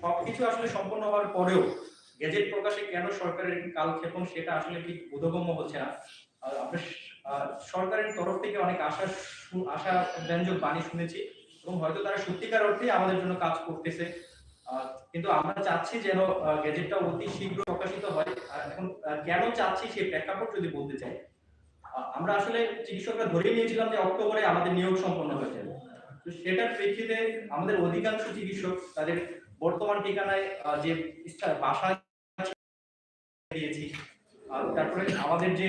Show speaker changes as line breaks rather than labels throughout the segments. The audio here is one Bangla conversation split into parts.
সবকিছু আসলে সম্পন্ন হওয়ার পরেও গেজেট প্রকাশে কেন সরকারের কালক্ষেপণ সেটা আসলে ঠিক বোধগম্য হচ্ছে না? সরকারের তরফ থেকে অনেক আশা আশা ব্যঞ্জক বাণী শুনেছি এবং হয়তো তারা সত্যিকার অর্থেই আমাদের জন্য কাজ করতেছে। কিন্তু আমরা চাচ্ছি যেন গেজেটটা অতি শীঘ্র প্রকাশিত হয়। এখন কেন চাচ্ছি সেই প্রেক্ষাপট যদি বলতে চাই আমরা আসলে চিকিৎসকরা ধরে নিয়েছিলাম যে অক্টোবরে আমাদের নিয়োগ সম্পন্ন হয়ে যাবে তো সেটার প্রেক্ষিতে আমাদের অধিকাংশ চিকিৎসক তাদের বর্তমান ঠিকানায় যে দিয়েছি। তারপরে আমাদের যে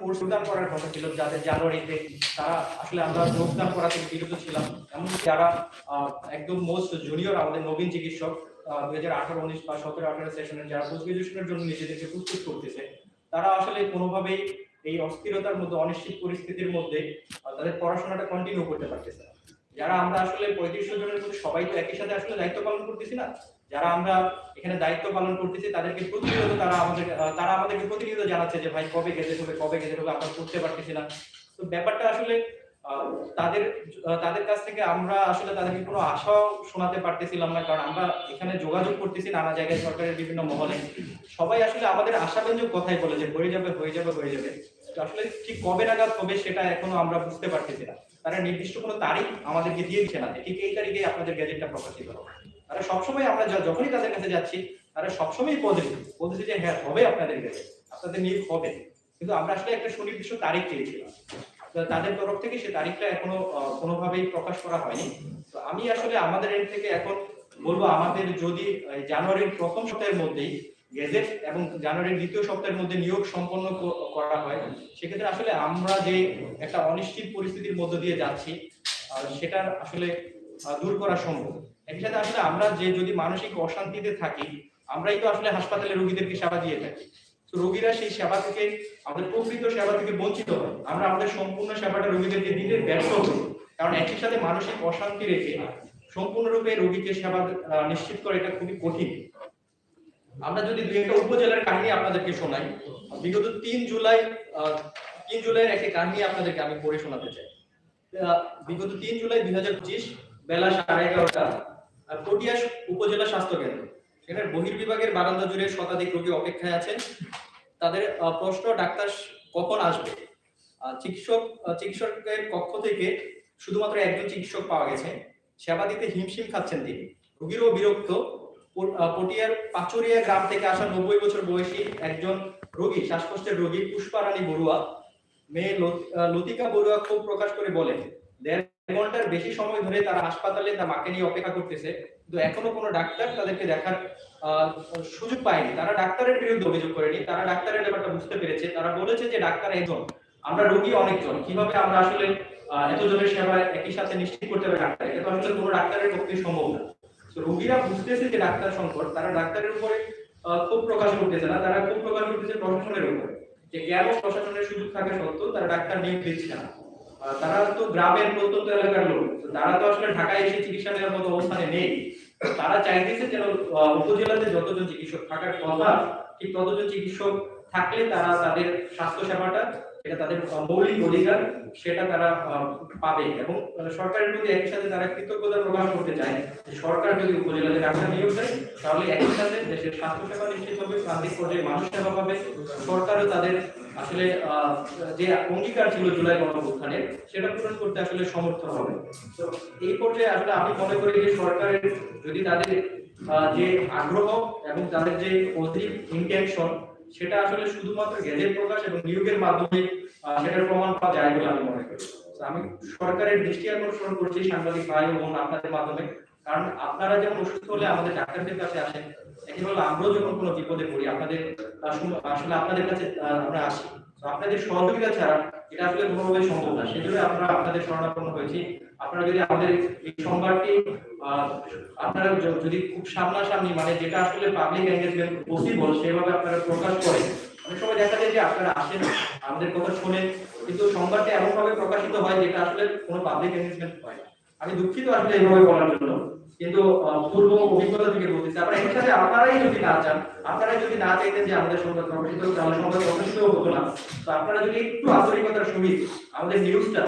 কোর্স যোগদান করার কথা ছিল, যাদের জানুয়ারিতে তারা আসলে আমরা যোগদান বিরত ছিলাম। যারা একদম মোস্ট জুনিয়র আমাদের নবীন চিকিৎসক দুই হাজার আঠারো, উনিশ বা সতেরো, আঠারো সেশনের যারা পোস্ট গ্রাজুয়েশনের জন্য নিজেদেরকে প্রস্তুত করতেছে, তারা আসলে কোনোভাবেই এই অস্থিরতার মধ্যে, অনিশ্চিত পরিস্থিতির মধ্যে তাদের পড়াশোনাটা কন্টিনিউ করতে পারতেছে না। যারা আমরা আসলে পঁয়ত্রিশশো জনের মধ্যে সবাই তো একই সাথে আসলে দায়িত্ব পালন করতেছি না। যারা আমরা এখানে দায়িত্ব পালন করতেছি, তাদেরকে প্রতিনিয়ত তারা আমাদের তারা আমাদেরকে প্রতিনিয়ত জানাচ্ছে যে, ভাই, কবে গেজেট হবে, কবে গেজেট হবে, আমরা করতে পারতেছি না। তো ব্যাপারটা আসলে তাদের তাদের কাছ থেকে আমরা আসলে তাদেরকে কোনো আশাও শোনাতে পারতেছিলাম না, কারণ আমরা এখানে যোগাযোগ করতেছি নানা জায়গায় সরকারের বিভিন্ন মহলে। সবাই আসলে আমাদের আশাব্যঞ্জক কথাই বলে যে, হয়ে যাবে হয়ে যাবে হয়ে যাবে। আসলে ঠিক কবে নাগাদ হবে সেটা এখনও আমরা বুঝতে পারতেছি না। তারা নির্দিষ্ট কোনো তারিখ আমাদেরকে দিয়ে দিচ্ছে না। ঠিক এই তারিখে আপনাদের গ্যাজেটটা প্রকাশিত হবে। তারা সবসময় আমরা যখনই তাদের কাছে যাচ্ছি, তারা সবসময় পজিটিভ বলতেছে যে হ্যাঁ হবে আপনাদের গ্যাজেট। আপনাদের নিয়োগ হবে। কিন্তু আমরা আসলে একটা সুনির্দিষ্ট তারিখ চেয়েছিলাম। তাদের তরফ থেকে সে তারিখটা এখনও কোনোভাবেই প্রকাশ করা হয়নি। তো আমি আসলে আমাদের এর থেকে এখন বলব, আমাদের যদি জানুয়ারির প্রথম সপ্তাহের মধ্যেই গেজেট এবং জানুয়ারির দ্বিতীয় সপ্তাহের মধ্যে নিয়োগ সম্পন্ন করা হয়। সেক্ষেত্রে আসলে আমরা যে একটা অনিশ্চিত পরিস্থিতির মধ্য দিয়ে যাচ্ছি আহ, সেটা আসলে দূর করা সম্ভব। একই সাথে আসলে আমরা যে যদি মানসিক অশান্তিতে থাকি আমরাই তো আসলে হাসপাতালে রোগীদেরকে সেবা দিয়ে থাকি। তো রোগীরা সেই সেবা থেকে আমাদের প্রকৃত সেবা থেকে বঞ্চিত হয়। আমরা আমাদের সম্পূর্ণ সেবাটা রোগীদেরকে দিতে ব্যর্থ হই। কারণ একই সাথে মানসিক অশান্তি রেখে সম্পূর্ণরূপে রোগীকে সেবা নিশ্চিত করা এটা খুবই কঠিন। আমরা যদি দুই একটা উপজেলার কাহিনী আপনাদেরকে শোনাই, বিগত তিন জুলাই তিন জুলাইয়ের একটি কাহিনী আপনাদেরকে আমি পড়ে শোনাতে চাই। বিগত তিন জুলাই দুই হাজার পঁচিশ বেলা সাড়ে এগারোটা পটিয়া উপজেলা স্বাস্থ্য কেন্দ্র। সেখানে বহির্বিভাগের বারান্দা জুড়ে শতাধিক রোগী অপেক্ষায় আছেন। তাদের প্রশ্ন, ডাক্তার কখন আসবে? চিকিৎসক চিকিৎসকের কক্ষ থেকে শুধুমাত্র একজন চিকিৎসক পাওয়া গেছে। সেবা দিতে হিমশিম খাচ্ছেন তিনি। রোগীরও বিরক্ত। পটিয়ার পাচুরিয়া গ্রাম থেকে আসা নব্বই বছর বয়সী একজন রোগী, শ্বাসকষ্টের রোগী, পুষ্পারানী বড়ুয়া। মেয়ে লতিকা বড়ুয়া ক্ষোভ প্রকাশ করে বলেন, দেড় ঘণ্টার বেশি সময় ধরে তারা হাসপাতালে তার মাকে নিয়ে অপেক্ষা করতেছে, কিন্তু এখনও কোনো ডাক্তার তাদেরকে দেখার সুযোগ পায়নি। তারা ডাক্তারের বিরুদ্ধে অভিযোগ করেনি। তারা ডাক্তারের ব্যাপারটা বুঝতে পেরেছে। তারা বলেছে যে ডাক্তার একজন। আমরা রোগী অনেকজন। কীভাবে আমরা আসলে এতজনের সেবা একই সাথে নিশ্চিত করতে পারি? ডাক্তার এটা আসলে কোনো ডাক্তারের পক্ষে সম্ভব না। রোগীরা বুঝতেছে যে ডাক্তার সংকট, তারা ডাক্তারের উপরে ক্ষোভ প্রকাশ করতেছে না, তারা ক্ষোভ প্রকাশ করতেছে প্রশাসনের উপরে। যে কেন প্রশাসনের সুযোগ থাকা সত্ত্বেও তারা ডাক্তার নিয়োগ দিচ্ছে না। তারা তো গ্রামের প্রত্যন্ত এলাকার লোক তারা তো আসলে ঢাকায় এসে চিকিৎসা নেওয়ার মতো অবস্থানে নেই। তারা চাইতেছে যেন উপজেলাতে যতজন চিকিৎসক থাকার কথা, ঠিক ততজন চিকিৎসক থাকলে তারা তাদের স্বাস্থ্য সেবাটা এটা তাদের মৌলিক অধিকার, সেটা তারা পাবে। এবং সরকারের প্রতি একই সাথে তারা কৃতজ্ঞতা প্রকাশ করতে চায় যে সরকার যদি উপজেলাতে ডাক্তার নিয়োগ দেয়, তাহলে একই সাথে দেশের স্বাস্থ্য সেবা নিশ্চিত হবে, প্রান্তিক পর্যায়ে মানুষ সেবা পাবে। সরকারও তাদের আসলে যে অঙ্গীকার ছিল জুলাই গণঅভ্যুত্থানে সেটা পূরণ করতে আসলে সমর্থ হবে। তো এই পর্যায়ে আসলে আমি মনে করি যে সরকারের যদি তাদের যে আগ্রহ এবং তাদের যে অধিক ইন্টেনশন সেটা আসলে শুধুমাত্র গেজেট প্রকাশ এবং নিয়োগের মাধ্যমে সেটার প্রমাণ পাওয়া যায় বলে আমি মনে করি। আমি সরকারের দৃষ্টি আকর্ষণ করছি সাংবাদিক ভাই বোন আপনাদের মাধ্যমে। কারণ আপনারা যেমন অসুস্থ হলে আমাদের ডাক্তারদের কাছে আসেন একইভাবে আমরাও যখন কোনো বিপদে পড়ি, আপনাদের আসলে আপনাদের কাছে আমরা আসি। আপনাদের সহযোগিতা ছাড়া এটা আসলে কোনোভাবে সম্ভব না। সেজন্য আমরা আপনাদের শরণাপন্ন হয়েছি। আপনারা যদি আমাদের এই সংবাদটি আপনারা যদি খুব সামনাসামনি মানে যেটা আসলে পাবলিক এঙ্গেজমেন্ট পসিবল সেভাবে আপনারা প্রকাশ করেন। অনেক সময় দেখা যায় যে আপনারা আসেন, আমাদের কথা শোনেন, কিন্তু সংবাদটা এমন ভাবে প্রকাশিত হয় যেটা আসলে কোনো পাবলিক এঙ্গেজমেন্ট হয় আমি দুঃখিত আসলে এইভাবে বলার জন্য। কিন্তু পূর্ব অভিজ্ঞতা থেকে বলতেছি আবার এর আপনারাই যদি না চান আপনারাই যদি না চাইতেন যে আমাদের সংবাদ প্রকাশিত হোক তাহলে সংবাদ প্রকাশিত হতো না। তো আপনারা যদি একটু আন্তরিকতার সহিত আমাদের নিউজটা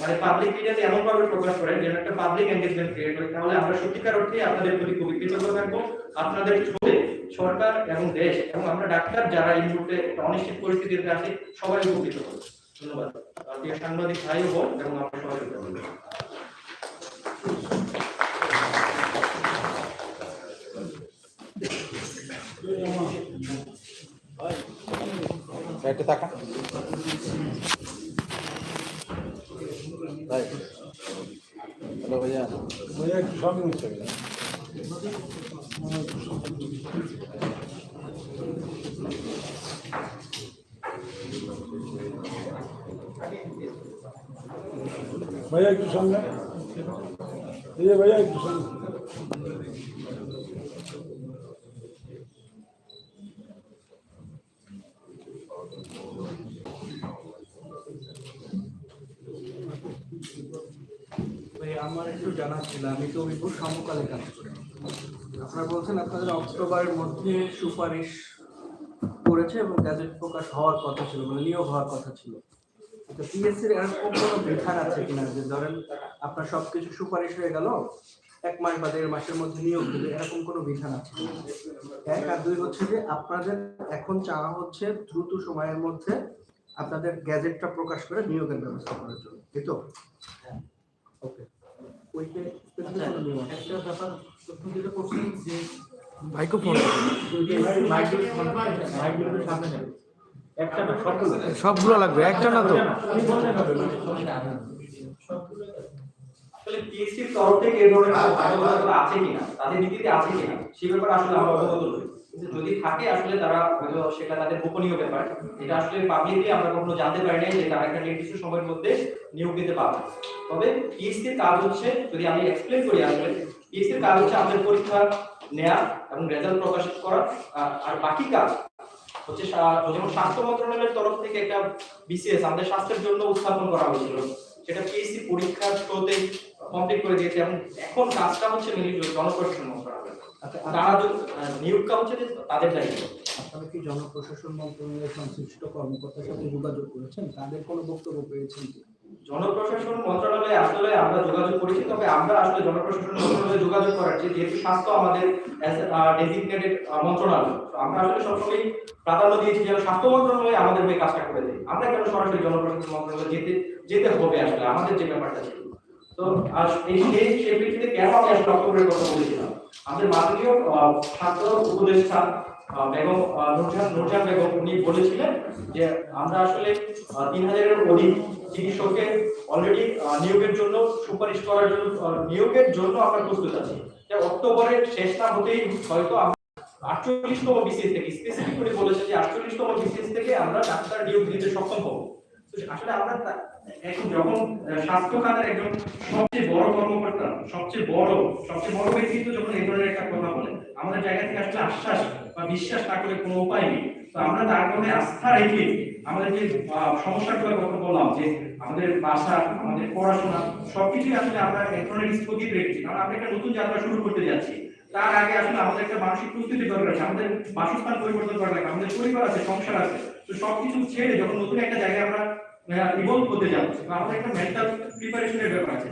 মানে পাবলিক মিডিয়াতে এমন ভাবে প্রকাশ করেন যেন একটা পাবলিক এনগেজমেন্ট ক্রিয়েট হয়, তাহলে আমরা সত্যিকার অর্থে আপনাদের প্রতি খুবই কৃতজ্ঞ থাকব, আপনাদের ছোটে সরকার এবং দেশ এবং আমরা ডাক্তার যারা এই মুহূর্তে একটা অনিশ্চিত পরিস্থিতিতে আছে, সবাই উপকৃত হবে। ধন্যবাদ। সাংবাদিক ভাই বোন এবং আমরা সবাই উপকৃত হব।
একটু তাকা হ্যালো ভাইয়া।
ভাইয়া একটু সামনে। হচ্ছে ভাইয়া একটু সামনে ভাইয়া একটু সামনে
ভাই আমার একটু জানা ছিল, আমি তো বিপুল সমকালে কাজ করি। আপনারা বলছেন আপনাদের অক্টোবরের মধ্যে সুপারিশ করেছে এবং গ্যাজেট প্রকাশ হওয়ার কথা ছিল মানে নিয়োগ হওয়ার কথা ছিল। তো পিএসসির এরকম কোনো বিধান আছে কিনা? যে ধরেন আপনার সবকিছু সুপারিশ হয়ে গেল, এক মাস বা দেড় মাসের মধ্যে নিয়োগ দেবে, এরকম কোনো বিধান আছে? এক আর দুই হচ্ছে যে আপনাদের এখন চাওয়া হচ্ছে দ্রুত সময়ের মধ্যে আপনাদের গ্যাজেটটা প্রকাশ করে নিয়োগের ব্যবস্থা করার জন্য। এই তো? ওকে।
আচ্ছা, একটা ব্যাপার প্রশ্ন যেটা করছেন যে
ভাইকে ফোন
একটা না সবগুলো।
লাগবে একটা না তো?
আসলে পিএসসি তরফ থেকে এই ধরনের আছে কিনা? তাদের নীতিতে আছে কিনা? সেই ব্যাপারে আসলে আমরা অবগত নই। যদি থাকে আসলে তারা হয়তো সেটা তাদের গোপনীয় ব্যাপার। এটা আসলে পাবলিকলি আমরা কখনো জানতে পারি নাই যে তারা একটা নির্দিষ্ট সময়ের মধ্যে নিয়োগ দিতে পারবে। তবে পিএসসি কাজ হচ্ছে, যদি আমি এক্সপ্লেন করি আসলে পিএসসি কাজ হচ্ছে আমাদের পরীক্ষা নেয়া এবং রেজাল্ট প্রকাশ করা। আর- বাকি কাজ হচ্ছে যেমন স্বাস্থ্য মন্ত্রণালয়ের তরফ থেকে একটা বিসিএস আমাদের স্বাস্থ্যের জন্য উত্থাপন করা হয়েছিল। সেটা পিএসসি পরীক্ষার থ্রুতে কমপ্লিট করে দিয়েছে এবং এখন কাজটা হচ্ছে জনপ্রশাসন তারা যে আহ, নিয়োগটা হচ্ছে তাদের দায়িত্ব।
আপনারা কি জনপ্রশাসন মন্ত্রণালয়ের সংশ্লিষ্ট কর্মকর্তার সাথে যোগাযোগ করেছেন? তাদের কোনো বক্তব্য পেয়েছেন কি?
জনপ্রশাসন মন্ত্রণালয়ে আসলে আমরা যোগাযোগ করেছি তবে আমরা আসলে জনপ্রশাসন মন্ত্রণালয়ে যোগাযোগ করার যেহেতু স্বাস্থ্য আমাদের ডেজিগনেটেড মন্ত্রণালয় তো আমরা আসলে সবসময় প্রাধান্য দিয়েছি যেন স্বাস্থ্য মন্ত্রণালয় আমাদের হয়ে কাজটা করে দেয়। আমরা কেন সরাসরি জনপ্রশাসন মন্ত্রণালয়ে যেতে যেতে হবে আসলে? আমাদের যে ব্যাপারটা ছিল। তো আর এই সেই সেই প্রেক্ষিতে কেন আমি আসলে অক্টোবরের কথা বলেছিলাম? আমাদের মাননীয় ছাত্র উপদেষ্টা বেগম আহ, নূরজাহান নূরজাহান বেগম উনি বলেছিলেন যে আমরা আসলে তিন হাজারের অধিক চিকিৎসককে অলরেডি নিয়োগের জন্য সুপারিশ করার জন্য নিয়োগের জন্য আমরা প্রস্তুত আছি। অক্টোবরের শেষ না হতেই হয়তো আটচল্লিশতম বিসিএস থেকে স্পেসিফিক করে বলেছে যে আটচল্লিশতম বিসিএস থেকে আমরা ডাক্তার নিয়োগ দিতে সক্ষম হব। আসলে আমরা যখন স্বাস্থ্য খাতের একজন সবচেয়ে বড় কর্মকর্তা সবচেয়ে বড় সবচেয়ে বড় যখন এই ধরনের একটা কথা বলে আমাদের জায়গা থেকে আসলে আশ্বাস বা বিশ্বাস না করে কোনো উপায় নেই। তো আমরা তার মধ্যে আস্থা রেখে আমাদের যে আহ, সমস্যাগুলো কথা বললাম যে আমাদের বাসা আমাদের পড়াশোনা সবকিছুই আসলে আমরা এক ধরনের স্থগিত রেখেছি কারণ আমরা একটা নতুন যাত্রা শুরু করতে যাচ্ছি। তার আগে আসলে আমাদের একটা মানসিক প্রস্তুতি দরকার আছে, আমাদের বাসস্থান পরিবর্তন করা লাগে, আমাদের পরিবার আছে, সংসার আছে, তো সবকিছু ছেড়ে যখন নতুন একটা জায়গায় আমরা ইভলভ করতে যাচ্ছি তো আমাদের একটা মেন্টাল প্রিপারেশনের ব্যাপার আছে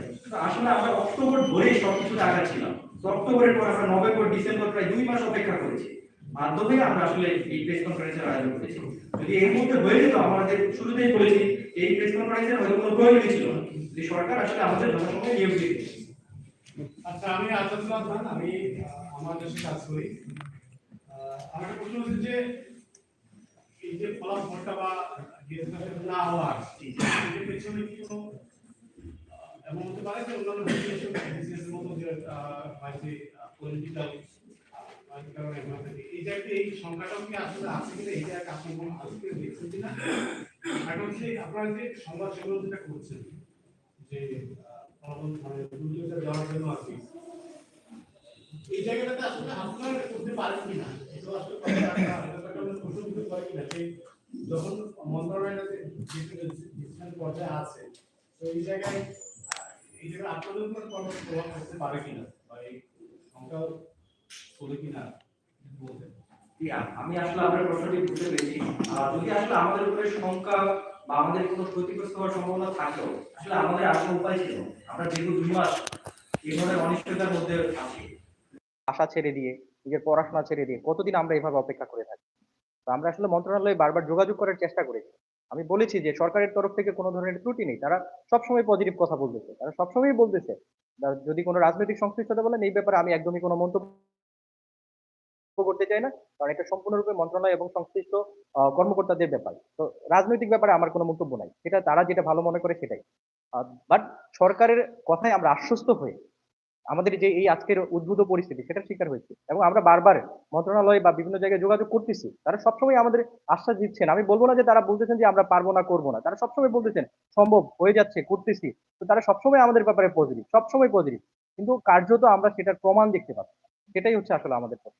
আসলে আমরা অক্টোবর অক্টোবরের পর আমরা নভেম্বর, ডিসেম্বর প্রায় দুই মাস অপেক্ষা করেছি হয়ে আমরা আসলে এই প্রেস কনফারেন্সের আয়োজন করেছি, যদি এই মুহূর্তে হয়ে যেত, আমাদের শুরুতেই বলেছি, এই প্রেস কনফারেন্সের হয়তো কোনো ছিল না, যদি সরকার আসলে আমাদের যথাসময়ে নিয়োগ দিত
আচ্ছা আমি আসাদুল্লাহ খান আমি আমার দেশে কাজ করি। আমার প্রশ্ন হচ্ছে যে এই যে ফলাফলটা বা না হওয়ার এর পেছনে কি কোনো এমন হতে পারে যে অন্যান্য এর মতো যে আহ, পলিটিক্যাল এই যে একটা এই সংখ্যাটাও কি আসলে আছে কিনা এটা একটা আপনি কোনো আজকে দেখছেন কিনা? আর হচ্ছে আপনারা যে সংবাদ সম্মেলন যেটা করছেন যে মানে করতে করতে পর্যায়ে তো এই জায়গায় এই জায়গায় পড়তে পারে কিনা? বা এই সংখ্যা ষোলো কিনা? বলতেন।
ইয়া, আমি আসলে আপনার প্রশ্নটি বুঝতে পেরেছি। যদি আসলে আমাদের উপরে শঙ্কা বা আমাদের কোনো ক্ষতিগ্রস্ত হওয়ার সম্ভাবনা থাকলেও, আসলে আমাদের আসলে উপায় ছিল, আমরা দীর্ঘ দুই মাস এই ধরনের অনিশ্চয়তার মধ্যে আছি।
আশা ছেড়ে দিয়ে, নিজের পড়াশোনা ছেড়ে দিয়ে, কতদিন আমরা এভাবে অপেক্ষা করে থাকি? তো আমরা আসলে মন্ত্রণালয়ে বারবার যোগাযোগ করার চেষ্টা করেছি। আমি বলেছি যে, সরকারের তরফ থেকে কোনো ধরনের ত্রুটি নেই। তারা সবসময় পজিটিভ কথা বলতেছে। তারা সবসময় বলতেছে যদি কোনো রাজনৈতিক সংশ্লিষ্টতা বলেন, এই ব্যাপারে আমি একদমই কোনো মন্তব্য করতে চাই না, কারণ এটা সম্পূর্ণরূপে মন্ত্রণালয় এবং সংশ্লিষ্ট কর্মকর্তাদের ব্যাপার। তো রাজনৈতিক ব্যাপারে আমার কোনো মন্তব্য নাই। সেটা তারা যেটা ভালো মনে করে সেটাই। বাট সরকারের কথায় আমরা আশ্বস্ত হয়ে আমাদের যে এই আজকের উদ্ভূত পরিস্থিতি সেটার শিকার হয়েছে এবং আমরা বারবার মন্ত্রণালয় বা বিভিন্ন জায়গায় যোগাযোগ করতেছি। তারা সবসময় আমাদের আশ্বাস দিচ্ছেন। আমি বলব না যে তারা বলতেছেন যে আমরা পারব না, করব না। তারা সবসময় বলতেছেন, সম্ভব হয়ে যাচ্ছে, করতেছি। তো তারা সবসময় আমাদের ব্যাপারে পজিটিভ সবসময় পজিটিভ কিন্তু কার্যত আমরা সেটার প্রমাণ দেখতে পাচ্ছি সেটাই হচ্ছে আসলে আমাদের প্রশ্ন।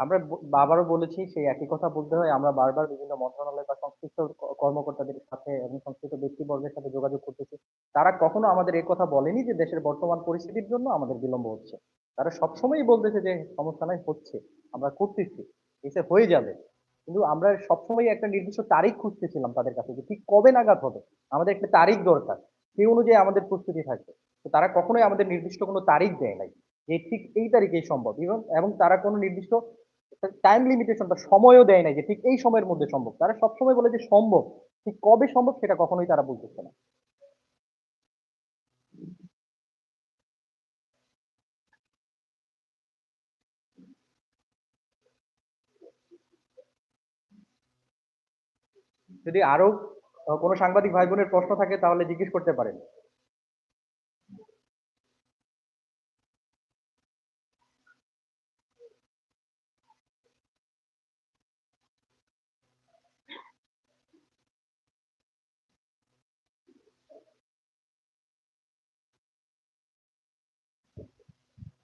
আমরা ব- আবারও বলেছি, সেই একই কথা বলতে হয়। আমরা বারবার বিভিন্ন মন্ত্রণালয় বা সংশ্লিষ্ট কর্মকর্তাদের সাথে এবং সংশ্লিষ্ট ব্যক্তিবর্গের সাথে যোগাযোগ করতেছি। তারা কখনো আমাদের এই কথা বলেনি যে দেশের বর্তমান পরিস্থিতির জন্য আমাদের বিলম্ব হচ্ছে। তারা সবসময়ই বলতেছে যে সমস্যা নাই, হচ্ছে, আমরা করতেছি, এসে হয়ে যাবে। কিন্তু আমরা সবসময় একটা নির্দিষ্ট তারিখ খুঁজতেছিলাম তাদের কাছে যে ঠিক কবে নাগাদ হবে। আমাদের একটা তারিখ দরকার, সেই অনুযায়ী আমাদের প্রস্তুতি থাকবে। তো তারা কখনোই আমাদের নির্দিষ্ট কোনো তারিখ দেয় নাই যে ঠিক এই তারিখেই সম্ভব। এবং তারা কোনো নির্দিষ্ট টাইম লিমিটেশন বা সময়ও দেয় নাই যে ঠিক এই সময়ের মধ্যে সম্ভব। তারা সবসময় বলে যে সম্ভব। ঠিক কবে সম্ভব সেটা কখনোই তারা বলতেছে না। যদি আরও কোনো সাংবাদিক ভাই বোনের প্রশ্ন থাকে তাহলে জিজ্ঞেস করতে পারেন।